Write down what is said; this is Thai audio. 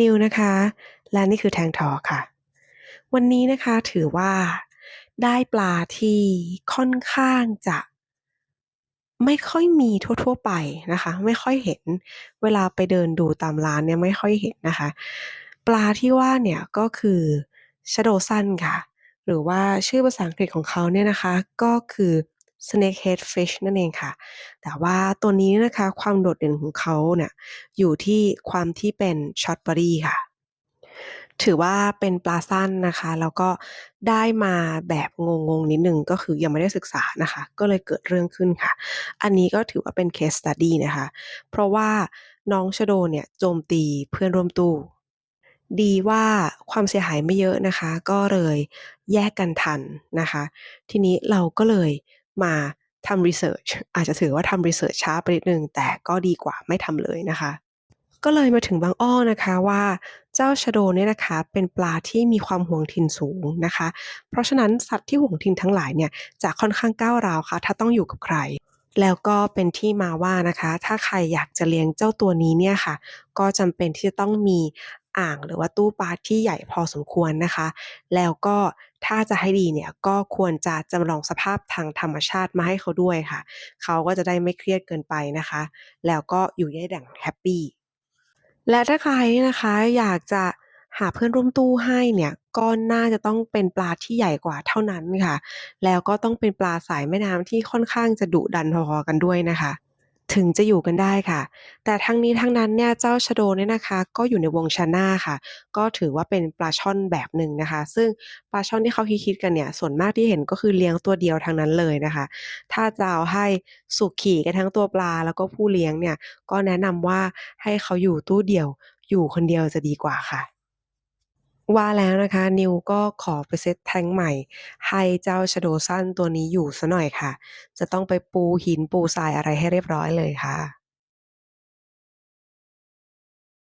นิวนะคะ และนี่คือแทงทอค่ะ วันนี้นะคะถือว่าได้ปลาที่ค่อนข้างจะไม่ค่อยมีทั่ว ๆ ไปนะคะ ไม่ค่อยเห็นเวลาไปเดินดูตามร้านเนี่ยไม่ค่อยเห็นนะคะ ปลาที่ว่าเนี่ยก็คือ Shadow Sun ค่ะ หรือว่าชื่อภาษาอังกฤษของเขาเนี่ยนะคะ ก็คือ Snakehead Fish นั่นเองค่ะ แต่ว่าตัวนี้นะคะความโดดเด่นของเขาเนี่ยอยู่ที่ความที่เป็น Short Body ค่ะ ถือว่าเป็นปลาสั้นนะคะ แล้วก็ได้มาแบบงงๆ นิดนึงก็คือยังไม่ได้ศึกษานะคะ ก็เลยเกิดเรื่องขึ้นค่ะ อันนี้ก็ถือว่าเป็น Case Study นะคะ เพราะว่าน้อง Shadow เนี่ยโจมตีเพื่อนร่วมตู้ดีว่าความเสียหายไม่เยอะนะคะ ก็เลยแยกกันทันนะคะ ทีนี้เราก็เลย มาทำรีเซิร์ชอาจจะถือว่าทำรีเซิร์ชช้าไปนิดหนึ่งแต่ก็ดีกว่าไม่ทำเลยนะคะ ก็เลยมาถึงบางอ้อนะคะว่าเจ้า Shadow เนี่ยนะคะเป็นปลาที่มีความห่วงถิ่นสูงนะคะ เพราะฉะนั้นสัตว์ที่ห่วงถิ่นทั้งหลายเนี่ยจะค่อนข้างก้าวร้าวค่ะ ถ้าต้องอยู่กับใคร แล้วก็เป็นที่มาว่านะคะ ถ้าใครอยากจะเลี้ยงเจ้าตัวนี้เนี่ยค่ะ ก็จำเป็นที่จะต้องมีอ่างหรือว่าตู้ปลาที่ใหญ่พอสมควรนะคะ แล้วก็ ถ้าจะให้ดีเนี่ยก็ควรจะจำลองสภาพทางธรรมชาติมาให้เขาด้วยค่ะ เขาก็จะได้ไม่เครียดเกินไปนะคะ แล้วก็อยู่ได้อย่งแฮปปี้ และถ้าใครนะคะอยากจะหาเพื่อนร่วมตู้ให้เนี่ยก็น่าจะต้องเป็นปลาที่ใหญ่กว่าเท่านั้นค่ะ แล้วก็ต้องเป็นปลาสายแม่น้ำที่ค่อนข้างจะดุดันพอๆกันด้วยนะคะ ถึงจะอยู่กันได้ค่ะ แต่ทั้งนี้ทั้งนั้นเนี่ยเจ้า Shadow เนี่ยนะคะ ก็อยู่ในวง Channa ค่ะ ก็ถือว่าเป็นปลาช่อนแบบหนึ่งนะคะ ซึ่งปลาช่อนที่เขาฮิตๆกันเนี่ย ส่วนมากที่เห็นก็คือเลี้ยงตัวเดียวทั้งนั้นเลยนะคะ ถ้าจะเอาให้สุขี่กันทั้งตัวปลาแล้วก็ผู้เลี้ยงเนี่ย ก็แนะนำว่าให้เขาอยู่ตู้เดียว อยู่คนเดียวจะดีกว่าค่ะ ว่าแล้วนะคะ นิวก็ขอไปเซตแทงใหม่ ให้เจ้า Shadow Sun ตัวนี้อยู่ซะหน่อยค่ะ จะต้องไปปูหินปูทรายอะไรให้เรียบร้อยเลยค่ะ